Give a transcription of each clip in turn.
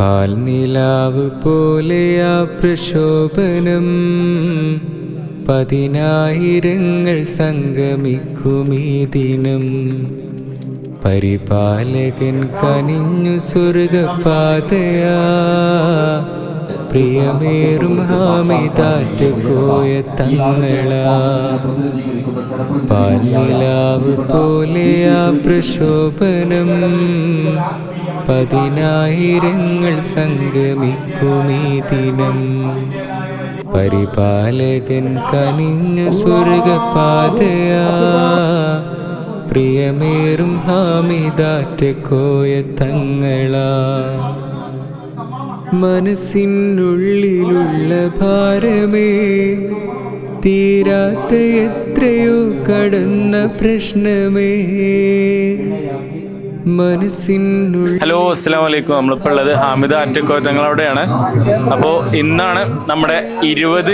പാൽനിലാവ് പോലെ ആ പ്രശോഭനം പതിനായിരങ്ങൾ സംഗമിക്കുമീ ദിനം. പരിപാലകൻ കനിഞ്ഞു സ്വർഗപാതയാ. പ്രിയമേറും ഹാമിതാറ്റ് കോയ തങ്ങളാ പാൽനിലാവ് പോലെ ആ പ്രശോഭനം പതിനായിരങ്ങൾ സംഗമിക്കുമീ ദിനം. പരിപാലകൻ കനിഞ്ഞു സ്വർഗപാതയാ. പ്രിയമേറും ഹാമിതാറ്റ് കോയ തങ്ങളാ മനസ്സിനുള്ളിലുള്ള ഭാരമേ തീരാത്ത എത്രയോ കടന്ന പ്രശ്നമേ. ഹലോ അസ്സാം വലൈക്കും നമ്മളിപ്പോൾ ഉള്ളത് ഹാമിദ അറ്റക്കോത്തങ്ങളവിടെയാണ് അപ്പോൾ ഇന്നാണ് നമ്മുടെ ഇരുപത്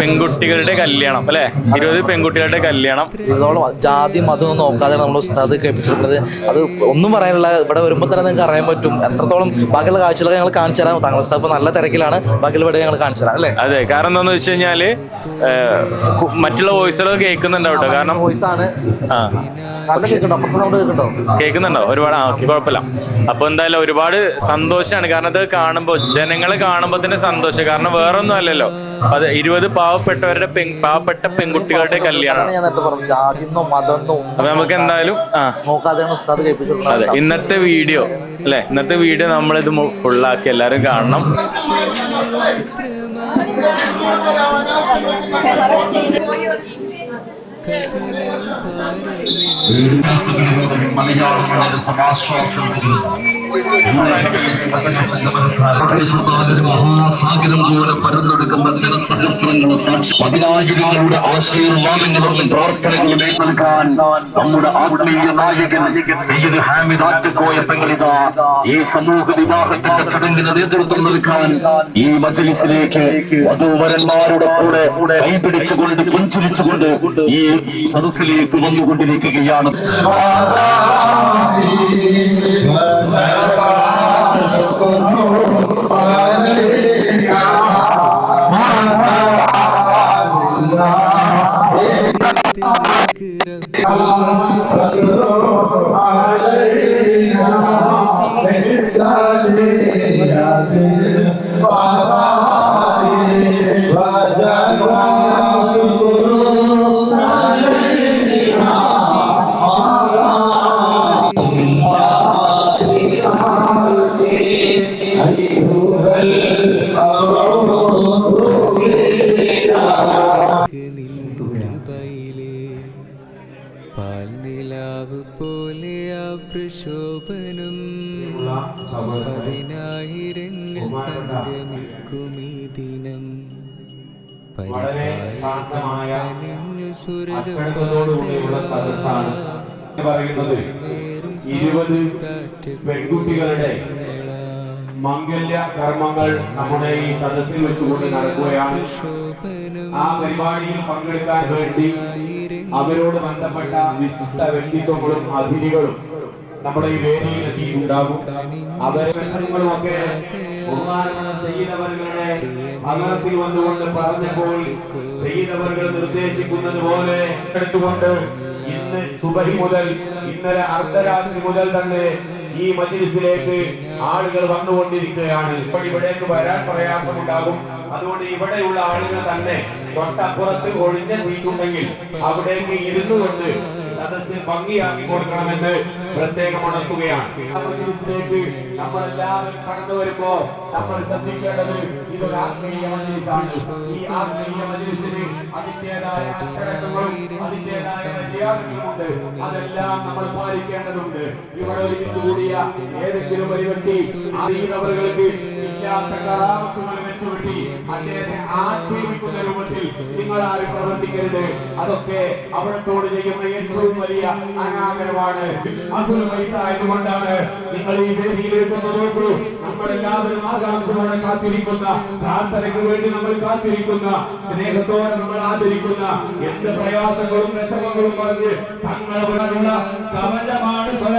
പെൺകുട്ടികളുടെ കല്യാണം അല്ലേ? ഇരുപത് പെൺകുട്ടികളുടെ കല്യാണം. അതോളം ജാതി മതം ഒന്നും നോക്കാതെ നമ്മൾ ഉസ്താദ് കേൾപ്പിച്ചിട്ടുള്ളത് അത് ഒന്നും പറയാനുള്ള ഇവിടെ വരുമ്പോൾ തന്നെ നിങ്ങൾക്ക് അറിയാൻ പറ്റും. എത്രത്തോളം ബാക്കിയുള്ള കാഴ്ചകളൊക്കെ ഞങ്ങൾ കാണിച്ചു തരാം. താങ്കൾ ഉസ്താദ് ഇപ്പോൾ നല്ല തിരക്കിലാണ്. ബാക്കിയുള്ള ഇവിടെ ഞങ്ങൾ കാണിച്ചു തരാം അല്ലേ? അതെ കാരണം എന്താണെന്ന് വെച്ച് കഴിഞ്ഞാൽ മറ്റുള്ള വോയിസുകളൊക്കെ കേൾക്കുന്നുണ്ടോ കേട്ടോ. കാരണം വോയിസാണ്. കേൾക്കുന്നുണ്ടോ? ഒരുപാട് ആ ഓക്കെ കുഴപ്പമില്ല. അപ്പോൾ എന്തായാലും ഒരുപാട് സന്തോഷമാണ് കാരണം ഇത് കാണുമ്പോൾ ജനങ്ങളെ കാണുമ്പോൾ തന്നെ സന്തോഷം. കാരണം വേറൊന്നും അല്ലല്ലോ. അത് ഇരുപത് പാവപ്പെട്ടവരുടെ പെൺ പാവപ്പെട്ട പെൺകുട്ടികളുടെ കല്യാണം. ഒന്നും അപ്പൊ നമുക്ക് എന്തായാലും അതെ ഇന്നത്തെ വീഡിയോ അല്ലെ? ഇന്നത്തെ വീഡിയോ നമ്മളിത് ഫുള്ളാക്കി എല്ലാവരും കാണണം. Thank മണ്ണിന് മഹാസാഗരം പോലെ പരന്നെടുക്കുന്ന ജനസഹസ്രങ്ങൾ സാക്ഷി പതിനായിരങ്ങളുടെ ആശീർവാദങ്ങളും പ്രാർത്ഥനകളും ഏറ്റെടുക്കാൻ നമ്മുടെ ആത്മീയ നായകൻ സയ്യിദ് ഹാമിദ് ആറ്റക്കോയ പെങ്ങളിത ഈ സമൂഹ വിവാഹത്തിന്റെ ചടങ്ങിന് നേതൃത്വം നൽകാൻ ഈ മജലിസിലേക്ക് വധൂവരന്മാരുടെ കൂടെ കൈപിടിച്ചുകൊണ്ട് പുഞ്ചിരിച്ചുകൊണ്ട് ഈ സദസ്സിലേക്ക് വന്നുകൊണ്ടിരിക്കുകയാണ് കൃപയിലേ ദിനം ഇരുപത് പെൺകുട്ടികളുടെ മംഗല്യ കർമ്മങ്ങൾ നമ്മുടെ ഈ സദസ്സിൽ വെച്ചുകൊണ്ട് നടക്കുകയാണ്. ആ പരിപാടിയിൽ പങ്കെടുക്കാൻ വേണ്ടി അവരോട് ബന്ധപ്പെട്ട വിശുദ്ധ വ്യക്തിത്വങ്ങളും അതിഥികളും നമ്മുടെ ഈ വേദിയിൽ എത്തിയിട്ടുണ്ടാകും അവരെ ഒക്കെ ബഹുമാനമുള്ള സയ്യിദവറുകളുടെ അകലത്തിൽ വന്നുകൊണ്ട് പറഞ്ഞപ്പോൾ സയ്യിദവറുകൾ നിർദ്ദേശിക്കുന്നത് പോലെ എടുത്തുകൊണ്ട് ഇന്ന് സുബഹി മുതൽ ഇന്നലെ അർദ്ധരാത്രി മുതൽ തന്നെ ഈ മജിലിസിലേക്ക് ആളുകൾ വന്നുകൊണ്ടിരിക്കുകയാണ്. ഇപ്പോൾ ഇവിടേക്ക് വരാൻ പ്രയാസമുണ്ടാകും. അതുകൊണ്ട് ഇവിടെയുള്ള ആളുകൾ തന്നെ തൊട്ടപ്പുറത്ത് ഒഴിഞ്ഞ സീറ്റുണ്ടെങ്കിൽ അവിടേക്ക് ഇരുന്നു കൊണ്ട് സദസ്സിൽ ഭംഗിയാക്കി കൊടുക്കണമെന്ന് പ്രത്യേകം ഉണർത്തുകയാണ്. നമ്മൾ എല്ലാവരും കടന്നു വരുമ്പോ നമ്മൾ ശ്രദ്ധിക്കേണ്ടത് ഇതൊരു ആത്മീയ മജ്ലിസാണ്. ഈ ആത്മീയ മജ്ലിസിന് അതിന്റേതായ അച്ചടക്കങ്ങളും അതിന്റേതായ മര്യാദകളുമുണ്ട്. അതെല്ലാം നമ്മൾ പാലിക്കേണ്ടതുണ്ട്. ഇവിടെ ഒരുമിച്ച് കൂടിയ ഏതെങ്കിലും ഒരു വ്യക്തി അറിയുന്നവർക്ക് ഇല്ലാത്ത കറാമത്തുകൾ വെച്ചുവിട്ടി അദ്ദേഹത്തെ ആക്ഷേപിക്കുന്ന രൂപത്തിൽ നിങ്ങൾ ആരും പ്രവർത്തിക്കരുത്. അതൊക്കെ അവിടത്തോട് ചെയ്യുന്ന ഏറ്റവും വലിയ അനാദരവാണ്. അതുകൊണ്ടാണ് നിങ്ങൾ ഈ വേദിയിലേക്ക് ഒന്ന് നോക്കൂ. നമ്മളെല്ലാവരും ആകാംക്ഷയോടെ കാത്തിരിക്കുന്ന പ്രാർത്ഥനയ്ക്ക് വേണ്ടി നമ്മൾ കാത്തിരിക്കുന്ന സ്നേഹത്തോടെ നമ്മൾ ആദരിക്കുന്ന എന്ത് പ്രയാസങ്ങളും വിഷമങ്ങളും പറഞ്ഞ് തങ്ങളുള്ള കവചമാണ് ഫാത്തിഹ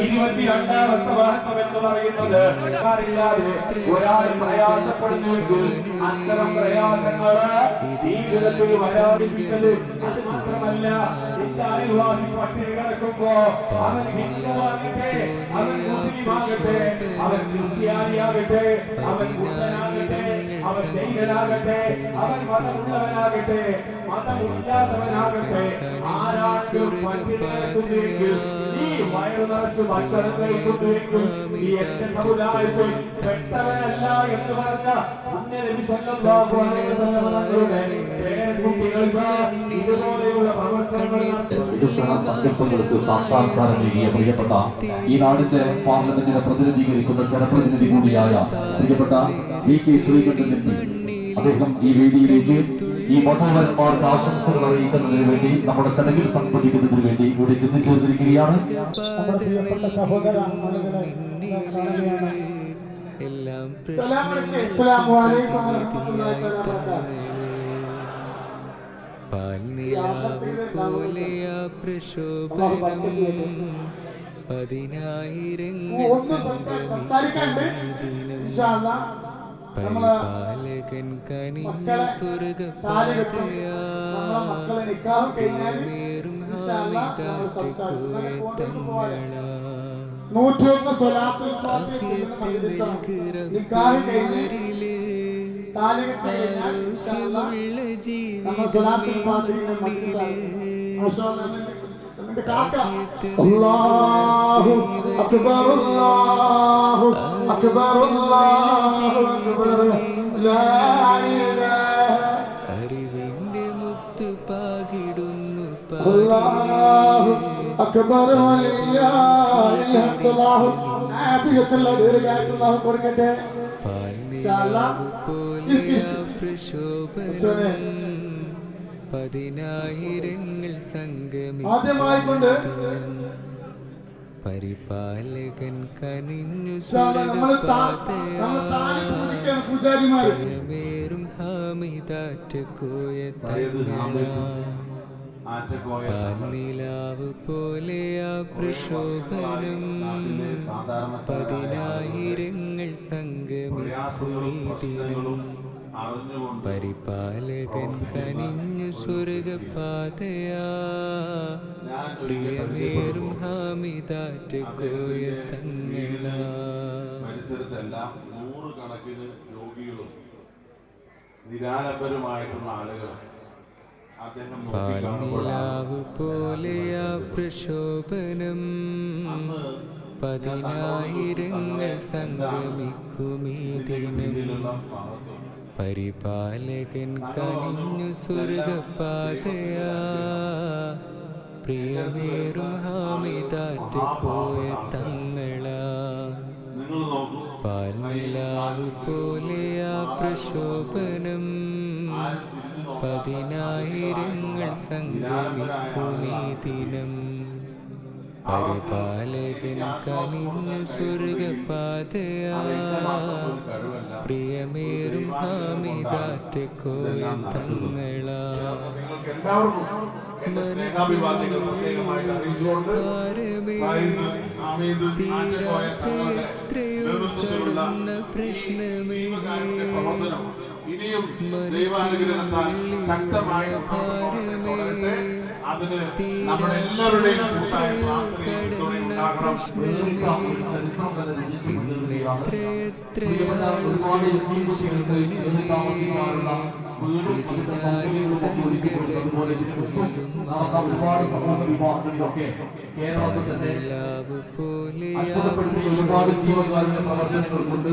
ഇരുപത്തിരണ്ടാമത്തെ മഹത്വം എന്ന് പറയുന്നത് അറിയില്ലാതെ ഒരാൾ പ്രയാസപ്പെടുന്നുവെങ്കിൽ അത്തരം പ്രയാസങ്ങൾ ജീവിതത്തിൽ വരാതിരിച്ചത് അത് മാത്രമല്ല അയൽവാസി പട്ടിണി കിടക്കുമ്പോ അവൻ ഹിന്ദുവാകട്ടെ അവൻ മുസ്ലിം ആകട്ടെ അവൻ ക്രിസ്ത്യാനിയാകട്ടെ അവൻ ബുദ്ധനാകട്ടെ അവൻ ജൈനനാകട്ടെ അവൻ മതമുള്ളവനാകട്ടെ മതമില്ലാത്തവനാകട്ടെ ആരാണെങ്കിലും പട്ടിണി കിടക്കുന്നെങ്കിൽ നീ വയറു നിറച്ച് ഭക്ഷണം കഴിക്കുന്നുവെങ്കിൽ നീ എന്റെ സമുദായത്തിൽ പെട്ടവനല്ല എന്ന് പറഞ്ഞ തങ്ങളുടെ പേരക്കുട്ടികൾക്ക് ഇതുപോലെയുള്ള പ്രവർത്തനങ്ങൾ നടത്തുക വികസന സങ്കല്പങ്ങൾക്ക് സാക്ഷാത്കാരം നൽകിയ പ്രിയപ്പെട്ട ഈ നാടിന്റെ പാർലമെന്റിനെ പ്രതിനിധീകരിക്കുന്ന ജനപ്രതിനിധി കൂടിയായ പ്രിയപ്പെട്ട V K Sreekandan M P അദ്ദേഹം ഈ വേദിയിലേക്ക് ഈ മനോഹരന്മാർക്ക് ആശംസകൾ അറിയിക്കുന്നതിന് വേണ്ടി നമ്മുടെ ചടങ്ങിൽ സംബന്ധിക്കുന്നതിന് വേണ്ടി ഇവിടെ എത്തിച്ചേർന്നിരിക്കുകയാണ് നമ്മുടെ പ്രിയപ്പെട്ട സഹോദര എല്ലാം സലാം അലൈക്കും. അസ്സലാമു അലൈക്കും വറഹ്മത്തുള്ളാഹി വബറകാതുഹു. പാൽനിലാവ് പോലെ ആ പ്രശോഭനം പതിനായിരങ്ങൾ ഒന്ന് സംസാ- സംസാരിക്കാണ്ട്. ഇൻഷാ അല്ലാ നമ്മളെ പരിപാലകൻ കനി നൂറ്റൊന്ന് സ്വലാത്തുൽ അല്ലാഹു അക്ബർ അല്ലാഹു അക്ബർ അല്ലാഹു ലാ ഇലാഹ അറിവിന്റെ മുത്ത് പാകിടുന്നു അല്ലാഹു അക്ബർ അല്ലാഹു കൊടുക്കട്ടെ പ്രശോഭനം പതിനായിരങ്ങൾ സംഗമിക്കൊണ്ട് ആദ്യമായി കൊണ്ട് പരിപാലകൻ കനിഞ്ഞു നമ്മൾ നമ്മൾ കോയ പൂജിക്കുകയാണ് പാൽനിലാവ് പോലെ ആ പ്രക്ഷോഭനം പതിനായിരങ്ങൾ സംഗമിതിനും പരിപാലകൻ കനിഞ്ഞു സ്വർഗപാതയാ. പ്രിയമേറും ഹാമിതാറ്റക്കോയ തങ്ങളാ. പരിസരത്തെല്ലാം നൂറുകണക്കിന് രോഗികളും നിരാലംബരുമായിട്ടുള്ള ആളുകളാണ്. പാൽനിലാവ് പോലെ ആ പ്രശോഭനം. പതിനായിരങ്ങൾ സംഗമിക്കുമീ ദിനം. പരിപാലകൻ കനിഞ്ഞു സ്വർഗപാതയാ. പ്രിയമേറും ഹാമിതാറ്റക്കോയ തങ്ങളാ. നിങ്ങൾ നോക്കൂ. പാൽനിലാവ് പോലെ ആ പ്രശോഭനം. പതിനായിരങ്ങൾ സംഗമിക്കുമീ ദിനം. പരിപാലകൻ കനിഞ്ഞു സ്വർഗപാതയാ പ്രിയമേറും ഹാമിതാറ്റക്കോയ തങ്ങളാ സ്നേഹാഭിവാദ്യങ്ങൾ പ്രത്യേകമായിട്ട് അറിയിച്ചുകൊണ്ട് ഹമീദ് ഇനിയും ദൈവാനുഗ്രഹത്താൽ ശക്തമായി തുടരട്ടെ അതിന് നമ്മുടെ എല്ലാവരുടെയും കൂട്ടായ പ്രാർത്ഥനയും പിന്തുണയും ഉണ്ടാകണം. വേറിട്ട ഒരു ചരിത്രം തന്നെ രചിച്ചു കൊണ്ടിരിക്കുകയാണ് പ്രിയപ്പെട്ട ഒരുപാട് സമൂഹ വിവാഹങ്ങളിലൊക്കെ കേരളത്തിൽ തന്നെ അത്ഭുതപ്പെടുത്തിയ ഒരുപാട് ജീവകാരുണ്യ പ്രവർത്തനങ്ങൾ കൊണ്ട്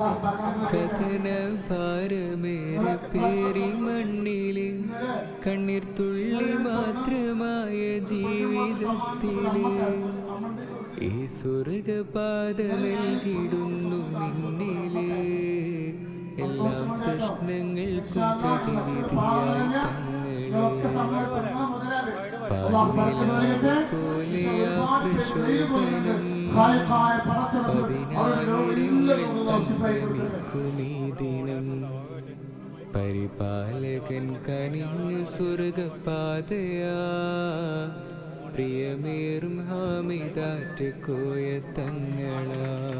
കഥന ഭാരമേറെ പേരി മണ്ണിലെ കണ്ണീർ തുള്ളി മാത്രമായ ജീവിതത്തിലെ ഈ സ്വർഗപാത നൽകിടുന്നു നിന്നിലെ. എല്ലാ പ്രശ്നങ്ങൾക്കും പ്രതിവിധിയായി തങ്ങളെ. പോലെയാ പ്രശോഭനം പരിപാലകൻ കനിഞ്ഞു സ്വർഗപാതയാ. പ്രിയമേറും ഹാമിതാറ്റ് കോയ തങ്ങളാ.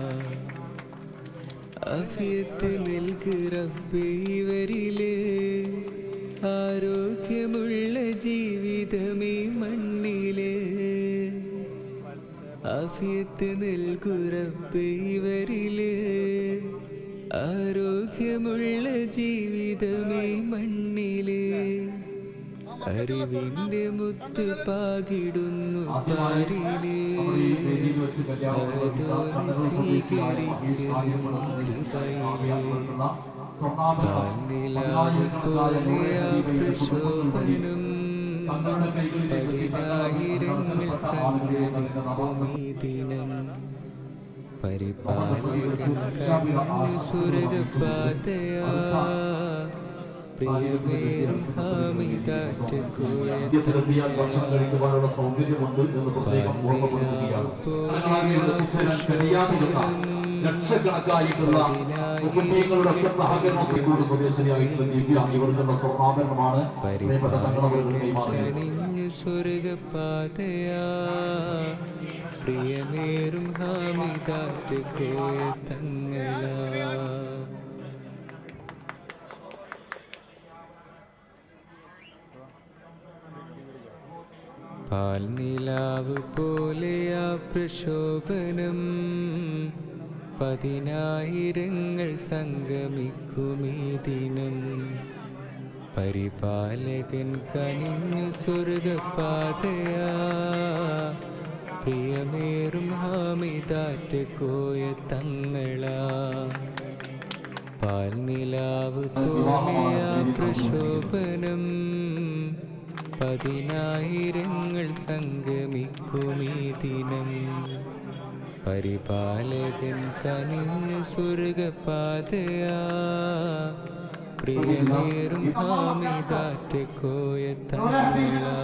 അഫിയത്ത് നൽകു റബ്ബേ ഇവരിലെ. ആരോഗ്യമുള്ള ജീവിതമേ മണ്ണിലെ അഫിയത്ത് നൽകു റബ്ബേ ഇവരിലെ. ആരോഗ്യമുള്ള ജീവിതമേ മണ്ണിലെ. അറിവിന്റെ മുത്ത് പാകിടുന്നു പാരിലേ. വെച്ച് കല്യാണം ഉറപ്പിച്ച ഭക്ഷണം കഴിക്കുവാനുള്ള സൗകര്യമുണ്ട് എന്ന് പ്രത്യേകം ഓർമ്മപ്പെടുത്തുകയാണ്. കഴിയാതിരുന്ന ലക്ഷക്കണക്കായിട്ടുള്ള കുടുംബങ്ങളുടെ ഒക്കെ സ്വദേശിയായിട്ടുള്ള ഇവർക്കുള്ള സ്വർണാഭരണമാണ് പ്രിയമേറും ഹാമിതാറ്റ് കോയ തങ്ങളാ പോലെയാ പ്രശോഭനം പതിനായിരങ്ങൾ സംഗമിക്കുമീ ദിനം പരിപാലകൻ കനിഞ്ഞു സ്വർഗപാതയാ. പ്രിയമേറും ഹാമിതാറ്റ കോയ തങ്ങളാ. പാൽനിലാവ് പോലെയാ പ്രശോഭനം. പതിനായിരങ്ങൾ സംഗമിക്കുമീ ദിനം പരിപാലകൻ തനി സ്വർഗപാതയാ. പ്രിയമേറും ഹാമിതാറ്റ് കോയ തങ്ങളാ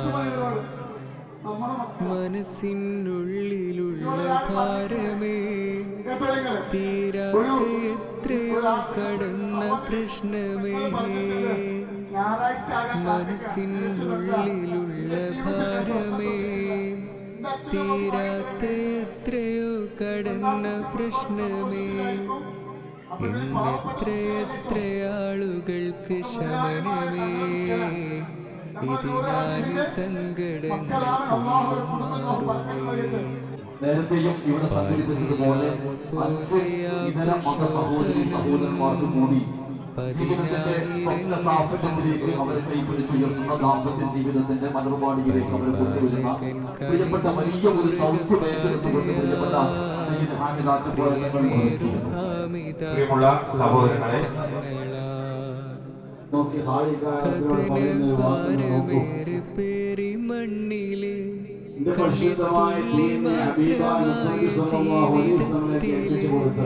മനസ്സിനുള്ളിലുള്ള ഭാരമേ തീരാതെ എത്രയോ കടന്ന പ്രശ്നമേ. മനസ്സിനുള്ളിലുള്ള ഭാരമേ. തീരാത്ത എത്രയോ കടന്ന പ്രശ്നമേ. ഇന്നെത്രയെത്ര ആളുകൾക്ക് ശമനമേ. ഇതിനായി സങ്കടങ്ങൾ നേരത്തെയും ഇവിടെ സഞ്ചരിപ്പിച്ചതുപോലെ അഞ്ച് ഇതര മത സഹോദരി സഹോദരന്മാർക്ക് കൂടി അവരെ കൈപിടിച്ചുയർത്തുന്ന ദാമ്പത്യ ജീവിതത്തിന്റെ മനോപാടിയിലേക്ക് അവരെ കൊണ്ടുവരുന്ന പ്രിയപ്പെട്ട വലിയ ഒരു ദൗത്യം ഏറ്റെടുത്തുകൊണ്ട് പ്രിയപ്പെട്ട സയ്യിദ് ഹാമിദ് ആറ്റുപോയ പ്രിയമുള്ള സഹോദരങ്ങളെ നോക്കി ഹായിക്കാരത്തിനോട് പറയുന്ന ഒരു വാക്ക് നോക്കൂ ഭാരമേറെ പേരി മണ്ണിലെ എന്റെ പരിശുദ്ധമായ ഹബീബായ മുത്തനബി സല്ലല്ലാഹു അലൈഹി വസല്ലമയെ കേൾപ്പിച്ചു കൊടുത്ത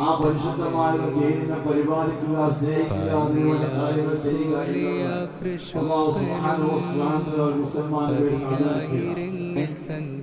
ആ പരിശുദ്ധമായ ദീനിനെ പരിപാലിക്കുക സ്നേഹിക്കുക അതിനുള്ള കാര്യങ്ങൾ ചെയ്യുക എന്നുള്ളത്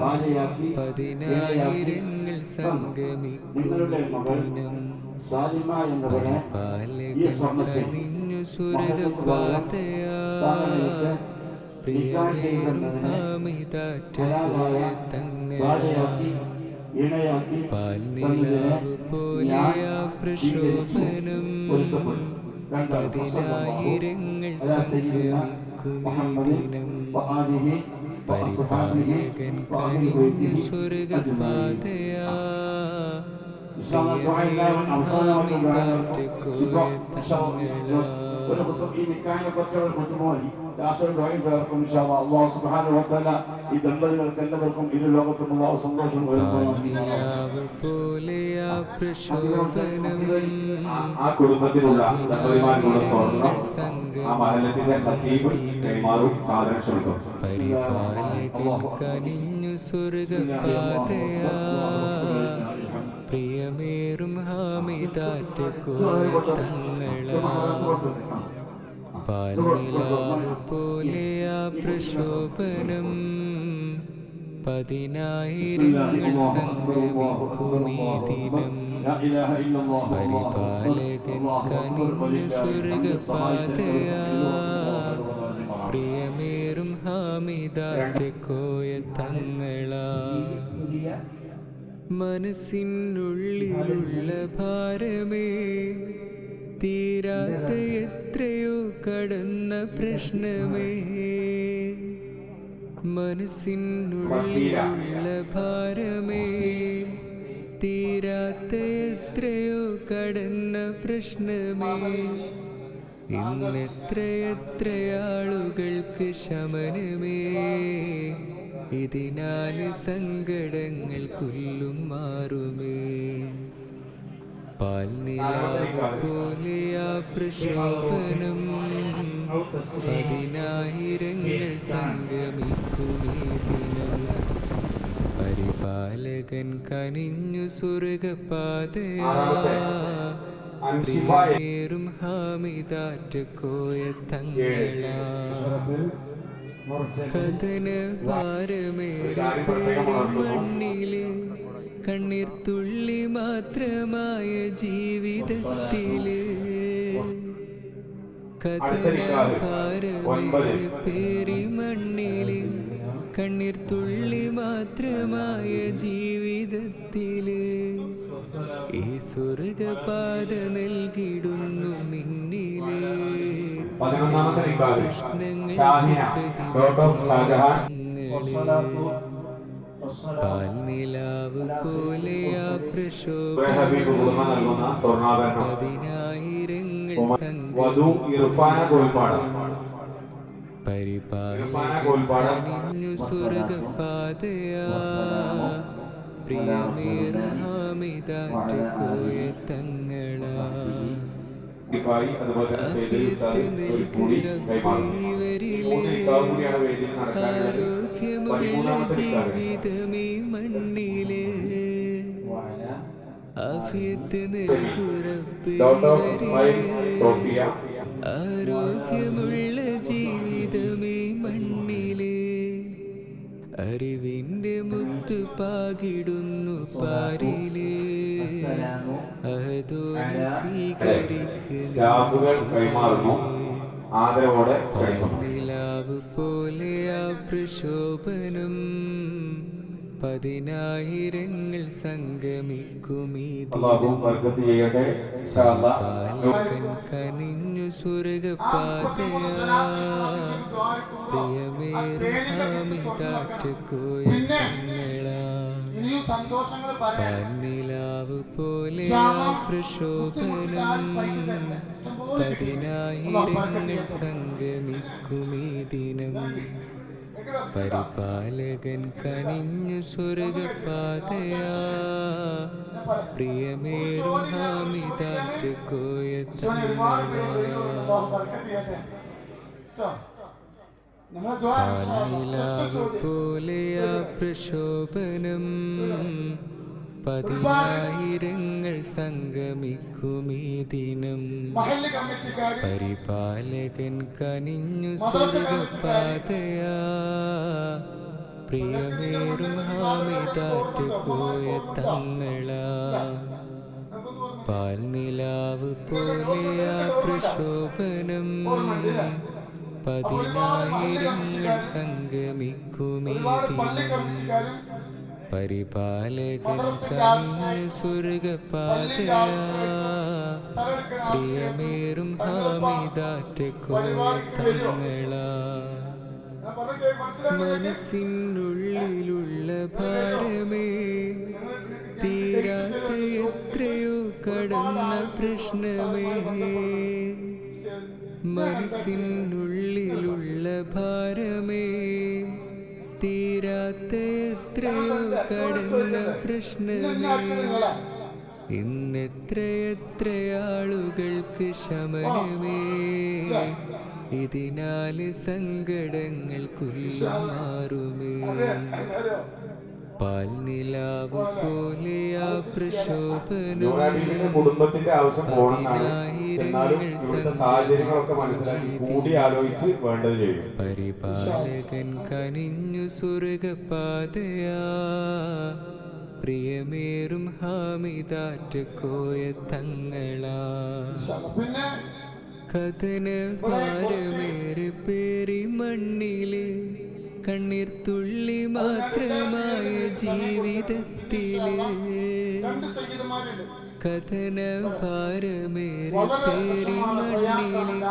പാരിലെ അതുപോലെ സ്വീകരിക്കും കൃപയിലെ പാൽനിലാവ് പോലെ ആ പ്രശോഭനം. പതിനായിരങ്ങൾ സംഗമിക്കും ദിനം. പാലകൻ കനിഞ്ഞു സ്വർഗപാതയാ പ്രിയമിതാറ്റ തങ്ങളാ പാൽനിലാവ് പോലെ. സംഗമിക്കും ദിനം പരിപാലകൻ കനിഞ്ഞു സ്വർഗപാതയാ ഈ ദമ്പതികൾക്ക് എല്ലാവർക്കും ഇരു ലോകത്തും അള്ളാഹു സന്തോഷം ആ ആ കുടുംബത്തിലുള്ള ദമ്പതിമാർക്കുള്ള സ്വർണം ആ മഹലത്തിന്റെ ഖത്തീബ് കൈമാറും സാധനം ക്ഷണിക്കും പരിപാലകൻ കനിഞ്ഞു സ്വർഗപാതയാ പ്രിയമേറും ഹാമിതാറ്റ കോയത്തങ്ങളാ പാൽനിലാവ് പോലെ ആ പ്രശോഭനം പതിനായിരങ്ങൾ സംഗമിക്കുമീ ദിനം പരിപാലകൻ കനിഞ്ഞു സ്വർഗപാതയാ പ്രിയമേറും കോയ കോയത്തങ്ങളാ മനസ്സിനുള്ളിലുള്ള ഭാരമേ തീരാത്ത എത്രയോ കടന്ന പ്രശ്നമേ. മനസ്സിനുള്ള ഭാരമേ. തീരാത്ത എത്രയോ കടന്ന പ്രശ്നമേ. ഇന്നെത്രയെത്രയാളുകൾക്ക് ശമനമേ. ഇതിനാല് സങ്കടങ്ങൾ കൊല്ലും മാറുമേ. പാൽനിലാവ് പോലെ ആ പ്രശോഭനം പതിനായിരങ്ങൾ സംഗമിക്കുമേ ദിനം പരിപാലകൻ കനിഞ്ഞു സ്വർഗപാതയാ. പ്രിയമേറും ഹാമിതാറ്റ കോയ തങ്ങളാ. കഥന ഭാരമേറെ മണ്ണിലെ കണ്ണീർ തുള്ളി മാത്രമായ ജീവിതത്തിൽ. പേരി മണ്ണിൽ. കണ്ണീർ തുള്ളി മാത്രമായ ജീവിതത്തിൽ. ഈ സ്വർഗപാത നൽകിടുന്നു നിന്നിലേ പതിനൊന്നാമത്തെ പാൽനിലാവ് പോലെ ആ പതിനായിരങ്ങൾ കോൽപ്പാട്. സംഗമിഞ്ഞു സ്വർഗപാതയാ. പ്രിയമേറാമിതാറ്റ കോയ തങ്ങളാ. അതുപോലെ തന്നെ ജീവിതമേ മണ്ണിലെ ആരോഗ്യമുള്ള ജീവിതമേ മണ്ണിലെ അറിവിന്റെ മുത്തു പാകിടുന്നു പാരിലെ. അഹദോനെ സ്വീകരിക്കുന്നു ആദരവോടെ ക്ഷണിക്കുന്നു. നിലാവ് പോലെ ആ പ്രശോഭനം പതിനായിരങ്ങൾ സംഗമിക്കുമീ കനിഞ്ഞു സ്വർഗപാതയാ പ്രിയമേറാമിതാറ്റക്കോയ തങ്ങളാ പാൽനിലാവ് പോലെ പതിനായിരങ്ങൾ സംഗമിക്കുമീ ദിനം. പരിപാലകൻ കനിഞ്ഞു സ്വർഗപാതയാ. പ്രിയമേറും ഹാമിതാറ്റ് പ്രശോഭനം പതിനായിരങ്ങൾ സംഗമിക്കുമീ ദിനം പരിപാലകൻ കനിഞ്ഞു സ്വർഗപാതയാ പ്രിയമേറും ഹാമിതാറ്റ് കോയ തങ്ങളാ. പാൽനിലാവ് പോലെയാ പ്രശോഭനം പതിനായിരങ്ങൾ സംഗമിക്കുമേ പരിപാലകൻ സ്വർഗപാത. പ്രിയമേറും തങ്ങളാ മനസ്സിനുള്ളിലുള്ള ഭാരമേ. തീരാത്ത എത്രയോ കടന്ന പ്രശ്നമേ. മനസ്സിനുള്ളിലുള്ള ഭാരമേ. തീരാത്ത എത്രയോ കടന്ന പ്രശ്നമേ ഇന്നെത്രയെത്രയാളുകൾക്ക് ശമനമേ. ഇതിനാല് സങ്കടങ്ങൾ കുല്ലാറുമേ യുവരാബിയുടെ കുടുംബത്തിന്റെ ആവശ്യം പോകണമെന്നാണ്. എന്നാലും ഇവിടുത്തെ സാഹചര്യങ്ങളൊക്കെ മനസ്സിലാക്കി കൂടി ആലോചിച്ച് വേണ്ടത് ചെയ്യും പരിപാലകൻ കനിഞ്ഞു സ്വർഗപാതയാ. പ്രിയമേറും ഹാമിതാറ്റ് കോയ തങ്ങളാ. കഥന പാരമേറെ പേരി മണ്ണിലെ കണ്ണീർ തുള്ളി മാത്രമായ ജീവിതത്തിലെ. കഥന ഭാരമേറെ പേരി മണ്ണിലെ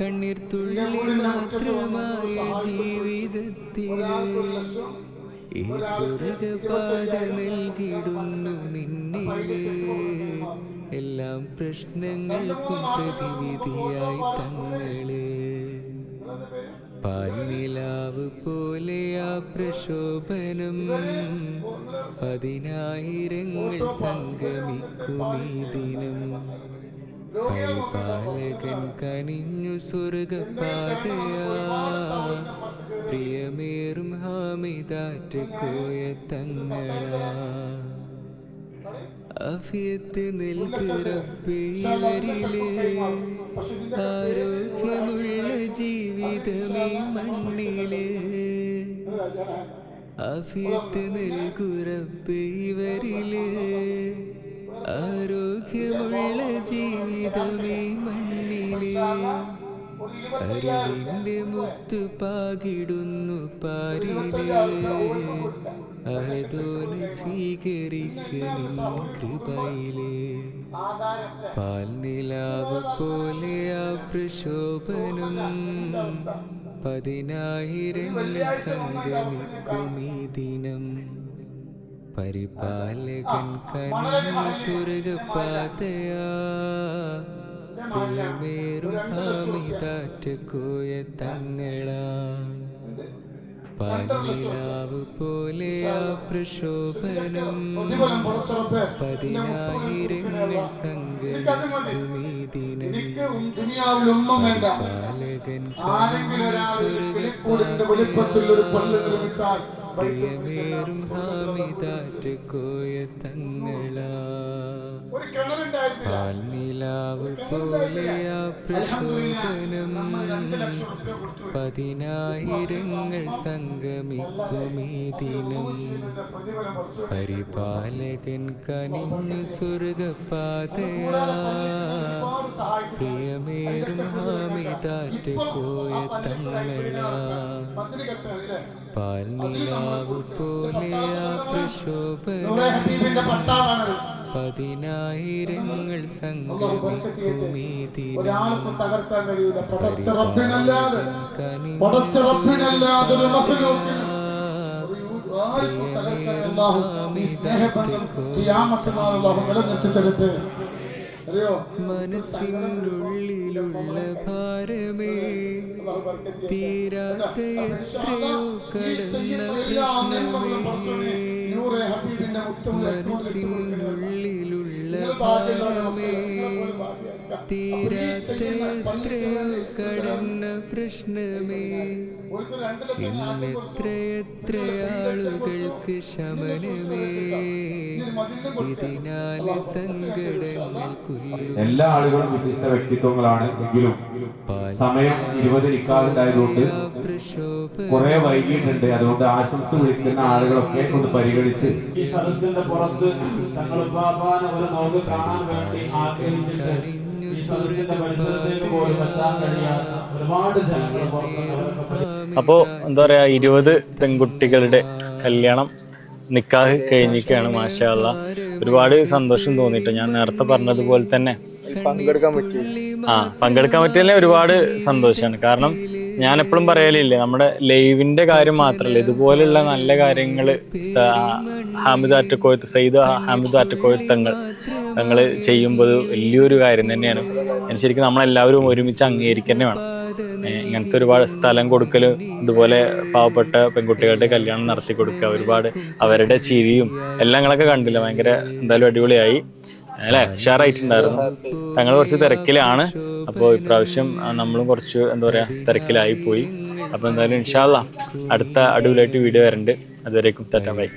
കണ്ണീർ തുള്ളി മാത്രമായ ജീവിതത്തിലെ. ഈ സ്വർഗപാത നൽകിടുന്നു നിന്നിലെ. എല്ലാം പ്രശ്നങ്ങൾക്കും പ്രതിവിധിയായി തങ്ങളെ പാൽനിലാവ് പോലെ ആ പ്രശോഭനം പതിനായിരങ്ങൾ സംഗമിക്കുമീ ദിനം പരിപാലകൻ കനിഞ്ഞു സ്വർഗപാതയാ പ്രിയമേറും ഹാമിതാറ്റ് കോയ തങ്ങളാ അഫിയത്ത് നൽകുറപ്പിവരിലെ ആരോഗ്യമുള്ള ജീവിതമേ മണ്ണിലെ. അഫിയത്ത് നൽകുറപ്പിവരിലെ ആരോഗ്യമുള്ള ജീവിതമേ മണ്ണിലെ. അറിവിന്റെ മുത്തു പാകിടുന്നു പാരിലെ. അഹദോന് സ്വീകരിക്കുന്ന കൃപയിലെ? പാൽനിലാവ് പോലെ ആ പ്രശോഭനം പതിനായിരങ്ങൾ സംഗമിക്കുമീ പരിപാലകൻ കനിഞ്ഞു സ്വർഗപാതയാ പ്രിയമേറും ഹാമിതാറ്റ് കോയ തങ്ങളാ. പാലിലാവ് പോലെ ആ പ്രശോഭനം പതിനായിരങ്ങൾ പാലകൻ ആരെങ്കിലും ഒരാൾ ഒരു പള്ളി നിർമ്മിച്ചാൽ പ്രിയമേറും ഹാമിതാറ്റ് കോയ തങ്ങളാ പാൽനിലാവ് പോലെ ആ പ്രശോഭനം പതിനായിരങ്ങൾ സംഗമിക്കുമീതിനും പരിപാലകൻ കനിഞ്ഞു സ്വർഗപാതയാ പ്രിയമേറും ഹാമിതാറ്റ് കോയ തങ്ങളാ. കെട്ടല്ലേ പാൽനിലാവ് പോലെ ആ ഹബീബിന്റെ പട്ടാളാണത്. പതിനായിരങ്ങൾ സംഗമിക്കുമീ ദിനം തകർക്കാൻ കഴിയില്ല. പടച്ച റബ്ബിനല്ലാതെ. പടച്ച റബ്ബിനല്ലാതെ ഒരു മഖ്ലൂക്കിന് ഒരു ആർക്കും തകർക്കാൻ അല്ലാഹു ഈ സ്നേഹബന്ധം ഖിയാമത്ത് നാൾ അല്ലാഹു നിലനിർത്തി തരട്ടെ. മനസ്സിനുള്ളിലുള്ള ഭാരമേ തീരാത്ത എത്രയോ കടന്ന പ്രശ്നമേ നൂറെ ഹബീബിന്റെ മനസ്സിനുള്ളിലുള്ള കടന്ന പ്രശ്നമേ. ഇന്നെത്രയെത്ര ആളുകൾക്ക് ശമനമേ. ഇതിനാൽ സങ്കടങ്ങൾക്കുള്ള എല്ലാ ആളുകളും വിശിഷ്ട വ്യക്തിത്വങ്ങളാണ് എങ്കിലും സമയം ഇരുപതിരിക്കാറുണ്ടായതുകൊണ്ട് കുറെ വൈകിട്ടുണ്ട് അതുകൊണ്ട് ആശംസ വിളിക്കുന്ന ആളുകളൊക്കെ കൊണ്ട് പരിഗണിച്ച്. ഈ സദസ്സിന്റെ പുറത്ത് തങ്ങൾ ബാബാനെ ഒരു നോക്ക് കാണാൻ വേണ്ടി ആഗ്രഹിച്ചിട്ട് ഈ സദസ്സിന്റെ പരിസരത്തേക്ക് പോലും എത്താൻ കഴിയാത്ത ഒരുപാട് ജനങ്ങൾ അവരൊക്കെ എന്താ പറയാ ഇരുപത് പെൺകുട്ടികളുടെ കല്യാണം നിക്കാഹ് കഴിഞ്ഞിരിക്കുകയാണ് മാഷാള്ള ഒരുപാട് സന്തോഷം തോന്നിയിട്ട് ഞാൻ നേരത്തെ പറഞ്ഞതുപോലെ തന്നെ ആ പങ്കെടുക്കാൻ പറ്റിയതിൽ ഒരുപാട് സന്തോഷാണ് കാരണം ഞാൻ എപ്പോഴും പറയലില്ലേ. നമ്മുടെ ലൈവിന്റെ കാര്യം മാത്രല്ല. ഇതുപോലുള്ള നല്ല കാര്യങ്ങൾ ഹാമിദ് ആറ്റക്കോയത്ത് സയ്യിദ് ഹാമിദ് ആറ്റക്കോയത്ത് തങ്ങൾ തങ്ങൾ ചെയ്യുമ്പോൾ വലിയൊരു കാര്യം തന്നെയാണ്. ശരിക്കും നമ്മളെല്ലാവരും ഒരുമിച്ച് അംഗീകരിക്കുക വേണം. ഇങ്ങനത്തെ ഒരുപാട് സ്ഥലം കൊടുക്കലും ഇതുപോലെ പാവപ്പെട്ട പെൺകുട്ടികളുടെ കല്യാണം നടത്തി കൊടുക്കുക ഒരുപാട് അവരുടെ ചിരിയും എല്ലാം നിങ്ങളൊക്കെ കണ്ടില്ല. ഭയങ്കര എന്തായാലും അടിപൊളിയായി. അല്ലേ? ഉഷാറായിട്ടുണ്ടായിരുന്നു. തങ്ങൾ കുറച്ച് തിരക്കിലാണ്. അപ്പോൾ ഇപ്രാവശ്യം നമ്മളും കുറച്ച് എന്താ പറയുക തിരക്കിലായി പോയി. അപ്പോൾ എന്തായാലും ഇൻഷാല്ല അടുത്ത അടിപൊളിയായിട്ട് വീഡിയോ വരണ്ട്. അതുവരേക്കും തെറ്റാൻ ബൈ.